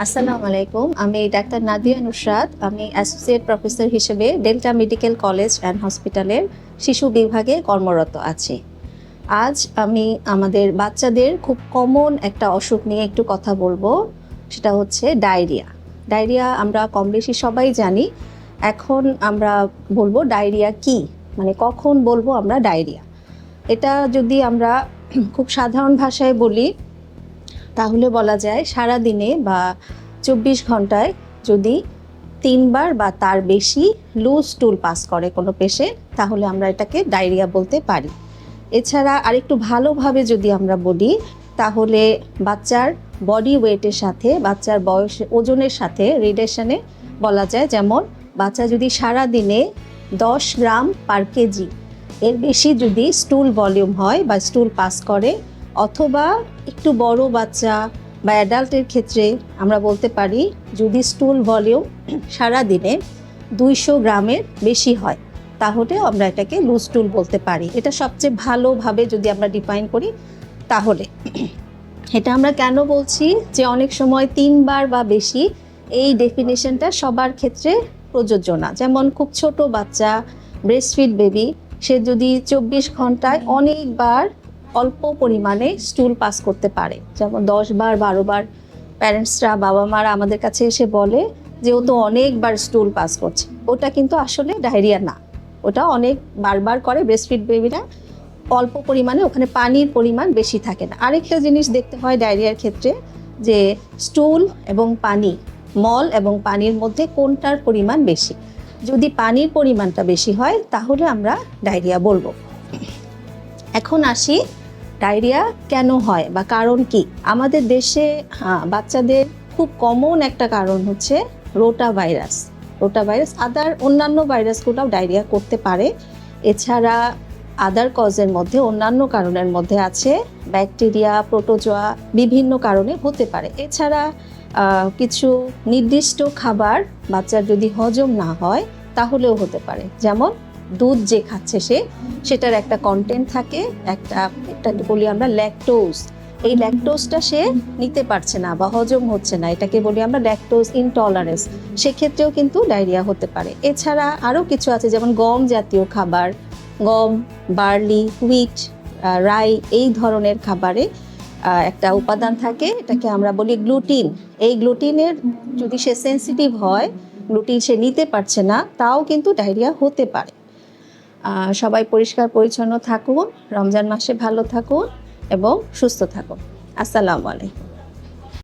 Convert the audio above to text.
আসসালামু আলাইকুম আমি ডাক্তার নাদিয়া নুসরাত। আমি অ্যাসোসিয়েট প্রফেসর হিসেবে ডেল্টা মেডিকেল কলেজ অ্যান্ড হসপিটালের শিশু বিভাগে কর্মরত আছি। আজ আমি আমাদের বাচ্চাদের খুব কমন একটা অসুখ নিয়ে একটু কথা বলব, সেটা হচ্ছে ডায়রিয়া ডায়রিয়া আমরা কম বেশি সবাই জানি। এখন আমরা বলব ডায়রিয়া কি? মানে কখন বলব আমরা ডায়রিয়া এটা যদি আমরা খুব সাধারণ ভাষায় বলি তাহলে বলা যায় সারা দিনে বা চব্বিশ ঘন্টায় যদি তিনবার বা তার বেশি লুজ টুল পাস করে কোনো পেশেন্ট তাহলে আমরা এটাকে ডায়রিয়া বলতে পারি। এছাড়া আরেকটু ভালোভাবে যদি আমরা বলি, তাহলে বাচ্চার বডি ওয়েটের সাথে, বাচ্চার বয়স, ওজনের সাথে রিলেশনে বলা যায় যেমন, বাচ্চা যদি সারা দিনে দশ গ্রাম পার কেজি এর বেশি যদি স্টুল ভলিউম হয় বা স্টুল পাস করে অথবা একটু বড় বাচ্চা বা অ্যাডাল্টের ক্ষেত্রে আমরা বলতে পারি যদি স্টুল ভলিউম সারা দিনে দুইশো গ্রামের বেশি হয়, তাহলে আমরা এটাকে লুজ টুল বলতে পারি। এটা সবচেয়ে ভালোভাবে যদি আমরা ডিফাইন করি, তাহলে। এটা আমরা কেন বলছি? যে অনেক সময় তিনবার বা বেশি এই ডেফিনেশনটা সবার ক্ষেত্রে প্রযোজ্য না। যেমন খুব ছোট বাচ্চা ব্রেস্টফিড বেবি সে যদি চব্বিশ ঘন্টায় অনেকবার অল্প পরিমাণে স্টুল পাস করতে পারে। যেমন দশ বার, বারো বার প্যারেন্টসরা বাবা মারা আমাদের কাছে এসে বলে যে ও তো অনেকবার স্টুল পাস করছে, ওটা কিন্তু আসলে ডায়রিয়া না। ওটা অনেক বারবার করে ব্রেস্টফিড বেবিরা অল্প পরিমাণে, ওখানে পানির পরিমাণ বেশি থাকে না। আরেকটা জিনিস দেখতে হয় ডায়রিয়ার ক্ষেত্রে যে স্টুল এবং পানি, মল এবং পানির মধ্যে কোনটার পরিমাণ বেশি। যদি পানির পরিমাণটা বেশি হয়, তাহলে আমরা ডায়রিয়া বলব। এখন আসি ডায়রিয়া কেন হয় বা কারণ কি? আমাদের দেশে বাচ্চাদের খুব কমন একটা কারণ হচ্ছে rota virus. Rota virus other অন্যান্য ভাইরাসগুলোও ডায়রিয়া করতে পারে। এছাড়া আদার কজের মধ্যে, অন্যান্য কারণের মধ্যে আছে ব্যাকটেরিয়া প্রোটোজোয়া বিভিন্ন কারণে হতে পারে। এছাড়া কিছু নির্দিষ্ট খাবার বাচ্চার যদি হজম না হয়, তাহলেও হতে পারে। যেমন দুধ যে খাচ্ছে সে, সেটার একটা কন্টেন্ট থাকে, একটা একটা বলি আমরা ল্যাকটোজ এই ল্যাকটোজটা সে নিতে পারছে না বা হজম হচ্ছে না, এটাকে বলি আমরা ল্যাকটোজ ইনটলারেন্স সেক্ষেত্রেও কিন্তু ডায়রিয়া হতে পারে। এছাড়া আরও কিছু আছে, যেমন গম জাতীয় খাবার, গম বার্লি হুইট রাই এই ধরনের খাবারে একটা উপাদান থাকে, এটাকে আমরা বলি গ্লুটিন এই গ্লুটিনের যদি সে সেন্সিটিভ হয় গ্লুটিন সে নিতে পারছে না, তাও কিন্তু ডায়রিয়া হতে পারে। সবাই পরিষ্কার পরিচ্ছন্ন থাকুন রমজান মাসে ভালো থাকুন এবং সুস্থ থাকুন। আসসালামু আলাইকুম।